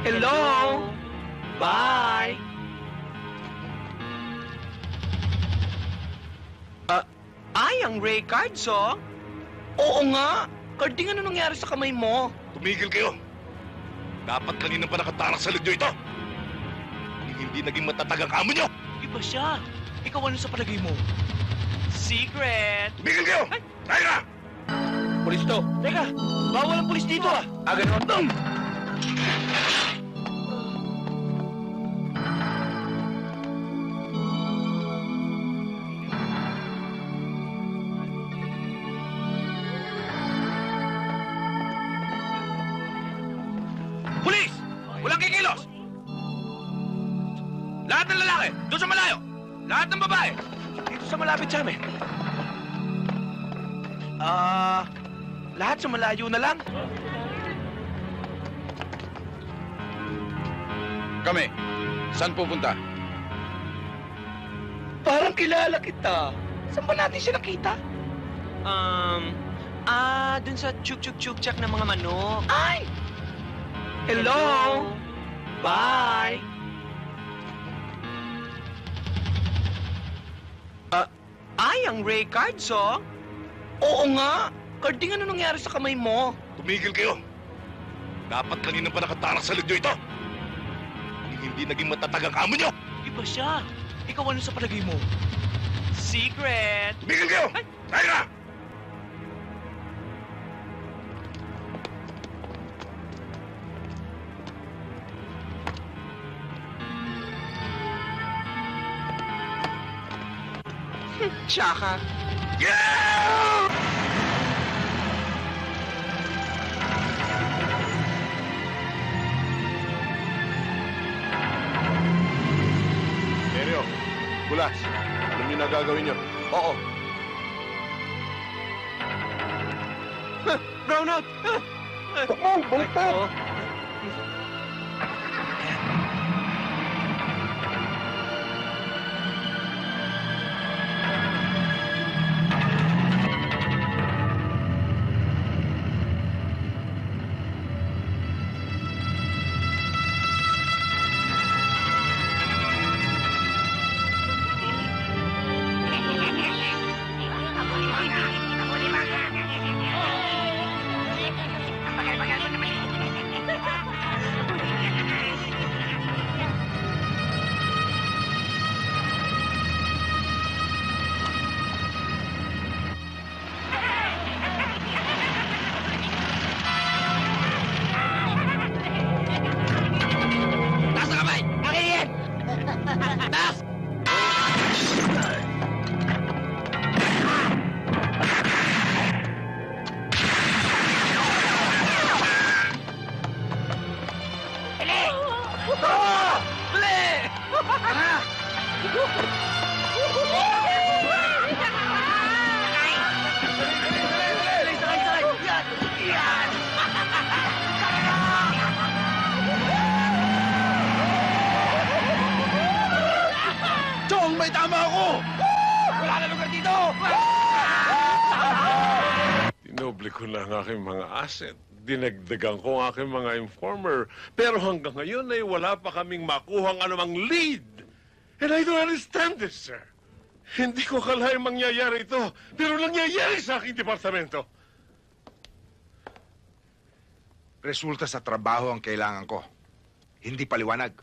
Hello? Bye! Ah, ay, ang Ray cards, oh. Oo nga. Carding, ano nangyari sa kamay mo? Tumigil kayo. Dapat kanina pa nakatarak sa lidyo ito. Kung hindi naging matatag ang amo nyo, Iba siya. Ikaw ano sa palagay mo? Secret! tumigil kayo! Tayo na! Pulis to. Teka, bawal ang pulis dito ah. Ah, ganun. Lalaki, doon sa malayo! Lahat ng babae, Dito sa malapit sa amin. Ah, lahat sa malayo na lang. Kami, saan pupunta? Parang kilala kita. Saan ba natin siya nakita? Um, ah, dun sa chuk-chuk-chuk-chak ng mga manok. Ay! Hello? Bye! Ah, ay, ang Ray cards, oh. Oo nga. Carding, ano nangyari sa kamay mo? Tumigil kayo! Dapat kanina pa nakatarak sa lidyo ito. Kung hindi naging matatag ang amo nyo, Iba siya. Ikaw ano sa palagay mo? Secret! tumigil kayo! Tayo na! Tsaka. Yeah! Neryo, Bulas, alam niyo na gagawin niyo. Oo. Brown out! Takbo, baliktad! Oh. Chong, may tama ako! Wala na lugar dito! Tinoble ko na ang aking mga asset. Dinagdagan ko ang aking mga informer. Pero hanggang ngayon ay wala pa kaming makuha ang anumang lead. And I don't understand this, sir. Hindi ko kalahin mangyayari ito, pero nangyayari sa aking departamento. Resulta sa trabaho ang kailangan ko. Hindi paliwanag.